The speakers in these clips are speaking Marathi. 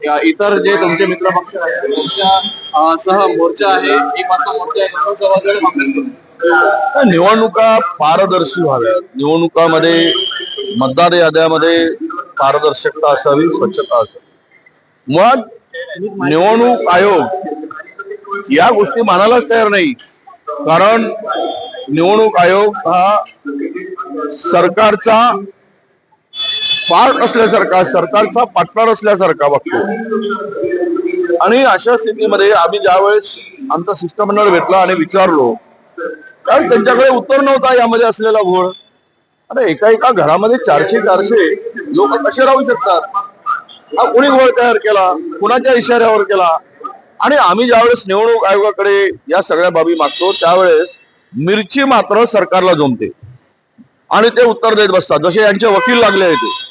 या इतर जे तुमचे मित्र पक्ष आहेत सह मोर्चा आहे एक वाजता मोर्चा आहे निवडणुका पारदर्शी व्हाव्यात. निवडणुकामध्ये मतदार याद्यामध्ये पारदर्शकता असावी स्वच्छता असावी. मग निवडणूक आयोग या गोष्टी मानायलाच तयार नाही. कारण निवडणूक आयोग हा सरकारचा पार्ट असल्यासारखा सरकारचा पार्टनर असल्यासारखा बघतो. आणि अशा स्थितीमध्ये आम्ही ज्यावेळेस आमचा शिष्टमंडळ भेटला आणि विचारलो काय त्यांच्याकडे उत्तर नव्हता यामध्ये असलेला घोळ. अरे एका एका घरामध्ये चारशे चारशे लोक कसे राहू शकतात? हा कोणी घोळ तयार केला? कुणाच्या इशाऱ्यावर केला? आणि आम्ही ज्यावेळेस निवडणूक आयोगाकडे या सगळ्या बाबी मागतो त्यावेळेस मिरची मात्र सरकारला जमते. आणि ते उत्तर देत बसतात. जसे यांचे वकील लागले आहेत ते.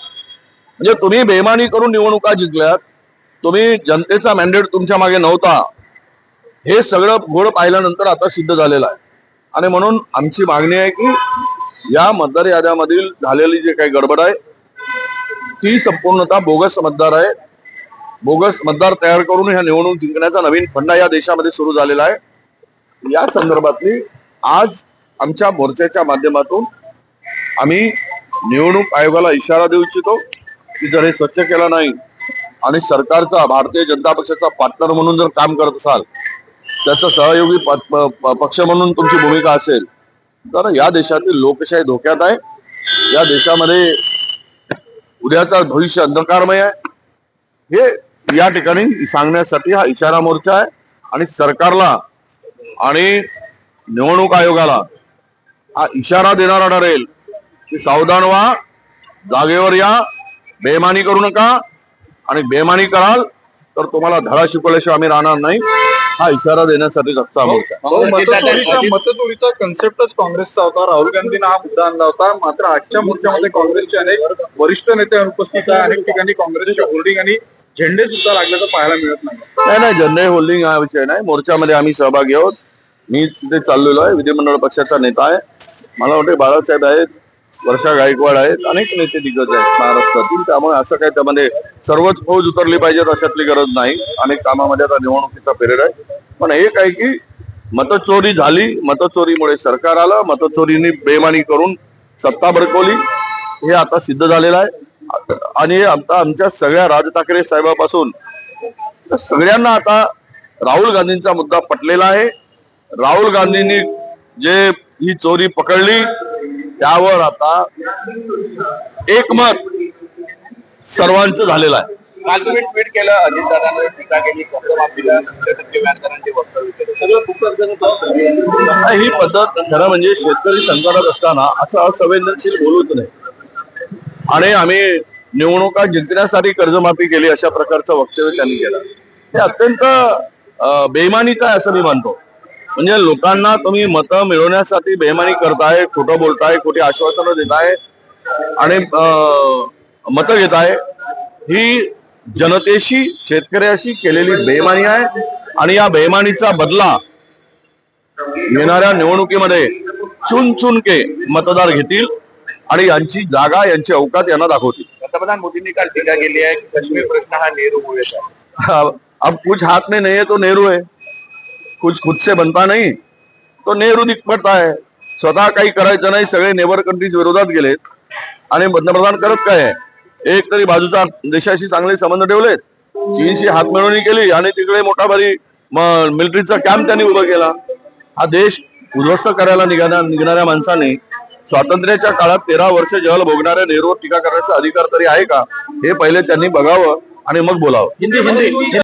म्हणजे तुम्ही बेमानी करून निवडणुका जिंकल्यात तुम्ही जनतेचा मॅन्डेट तुमच्या मागे नव्हता. हे सगळं घोड पाहिल्यानंतर आता सिद्ध झालेलं आहे. आणि म्हणून आमची मागणी आहे की या मतदार याद्यामधील झालेली जे काही गडबड आहे ती संपूर्णतः बोगस मतदार आहे. बोगस मतदार तयार करून ह्या निवडणूक जिंकण्याचा नवीन फंडा या देशामध्ये सुरू झालेला आहे. या संदर्भातली आज आमच्या मोर्चाच्या माध्यमातून आम्ही निवडणूक आयोगाला इशारा देऊ इच्छितो. की जर हे स्वच्छ केलं नाही आणि सरकारचा भारतीय जनता पक्षाचा पार्टनर म्हणून जर काम करत असाल त्याचा सहयोगी प- पक्ष म्हणून तुमची भूमिका असेल तर या देशातील लोकशाही धोक्यात आहे. या देशामध्ये उद्याचा भविष्य अंधकारमय आहे. हे या ठिकाणी सांगण्यासाठी हा इशारा मोर्चा आहे आणि सरकारला आणि निवडणूक आयोगाला हा इशारा देणारा ठरेल की सावधान व्हा जागेवर या बेमानी करू नका आणि बेमानी कराल तर तुम्हाला धडा शिकवल्याशिवाय आम्ही राहणार नाही. हा इशारा देण्यासाठी आजचा हो, मतचोरीचा कन्सेप्टच काँग्रेसचा होता. राहुल गांधींना हा मुद्दा आणला होता. मात्र आजच्या मोर्चामध्ये काँग्रेसचे अनेक वरिष्ठ नेते अनुपस्थित आहे अनेक ठिकाणी काँग्रेसच्या होर्डिंग आणि झेंडे सुद्धा लागल्याचं पाहायला मिळत नाही. नाही नाही जनरल होल्डिंग हा विषय नाही. मोर्चामध्ये आम्ही सहभागी आहोत. मी तिथे चाललेलो आहे. विधिमंडळ पक्षाचा नेता आहे. मला वाटते बाळासाहेब आहेत. वर्षा गायकवाड आहेत. अनेक नेते दिग्गज आहेत महाराष्ट्रातील. त्यामुळे असं काय त्यामध्ये सर्वच फौज उतरली पाहिजेत अशातली गरज नाही. अनेक कामामध्ये आता निवडणुकीचा पिरियड आहे. पण एक आहे की मतचोरी झाली. मतचोरीमुळे सरकार आलं. मतचोरीने बेमानी करून सत्ता भडकवली. हे आता सिद्ध झालेलं आहे. आणि आता आमच्या सगळ्या राज ठाकरे साहेबापासून सगळ्यांना आता राहुल गांधींचा मुद्दा पटलेला आहे. राहुल गांधींनी जे ही चोरी पकडली त्यावर आता एकमत सर्वांचं झालेलं आहे. काल तुम्ही ट्विट केलं टीका नाही, ही पद्धत खरं म्हणजे शेतकरी संकटात असताना असं असंवेदनशील बोलूच नाही आणि आम्ही निवडणुका जिंकण्यासाठी कर्जमाफी केली अशा प्रकारचं वक्तव्य त्यांनी केलं. हे अत्यंत अं, बेईमानीचं आहे असं मी मानतो. म्हणजे लोकांना तुम्ही मतं मिळवण्यासाठी बेईमानी करताय खोटं बोलताय खोटी आश्वासनं देताय आणि मतं घेताय ही जनतेशी शेतकऱ्याशी केलेली बेईमानी आहे आणि या बेईमानीचा बदला येणाऱ्या निवडणुकीमध्ये चुन चुन के मतदार घेतील आणि यांची जागा यांची अवकात यांना दाखवतील. पंतप्रधान मोदींनी काल टीका केली आहे की काश्मीर प्रश्न हा नेहरू आहे. अब कुछ में नहीं है तो नेहरू है. कुछ खुद से बनता नहीं। तो नेहरू दिख आहे है। स्वतः काही करायचं नाही सगळे नेबर कंट्रीज विरोधात गेलेत आणि पंतप्रधान करत काय एक तरी बाजूचा देशाशी चांगले संबंध ठेवलेत. चीनशी हात मिळवणी केली आणि तिकडे मोठा भारी मिलिटरीचा कॅम्प त्यांनी उभा केला. हा देश उद्ध्वस्त करायला निघाल्या निघणाऱ्या माणसाने स्वातंत्र्याच्या काळात तेरा वर्ष जल भोगणाऱ्या नेहरूवर टीका करण्याचा अधिकार तरी आहे का? हे पहिले त्यांनी बघावं आणि मग बोलावं. हिंदी हिंदी.